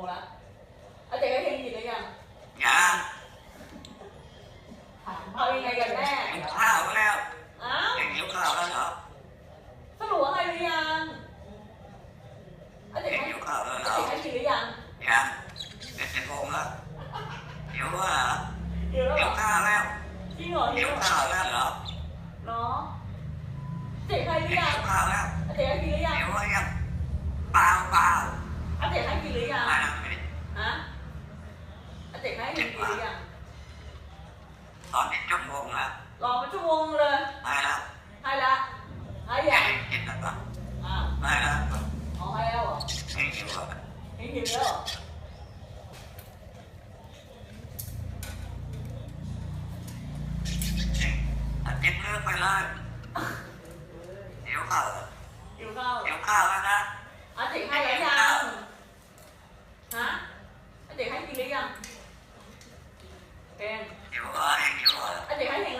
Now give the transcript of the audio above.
งละอาจารย์ก็เทงผิดเลยยังยังเอายังไงกันแม่มันข้าวแล้วอ้าวอย่งเดียวข้าวแล้วเหรอสรุปว่าไรหรือยังอาจารย์ให้ผิดหรือยังยังเป็นโกงละเดี๋ยวว่าเดี๋ยวข้าวแล้วจริงเหรอเดี๋ยวข้าวแล้วเหรอเนาะเจ๊ใครหรือยังเจ๊ใครหรือยังเดี๋ยวว่ายังเปล่าเปล่าาเจ๊ให้กินหรือยัง อาเจ๊ให้กินหรือยังตอนนี้ชั่วโมงแล้วรอมาชั่วโมงเลยไม่แล้วให้ละให้ไม่ยังได้กินแล้วก็อ่าไม่แล้วเอาให้แล้วเหรอไม่หิวแล้วให้หิวแล้วเหรออันนี้เลิกไปเลยหิวข้าวหิวข้าวหิวข้าวแล้วนะ อาเจ๊ให้แล้วยังฮะอาเจ๊ให้กินหรือยัง เพงหิวอะไรหิวอะไรอาเจ๊ให้เ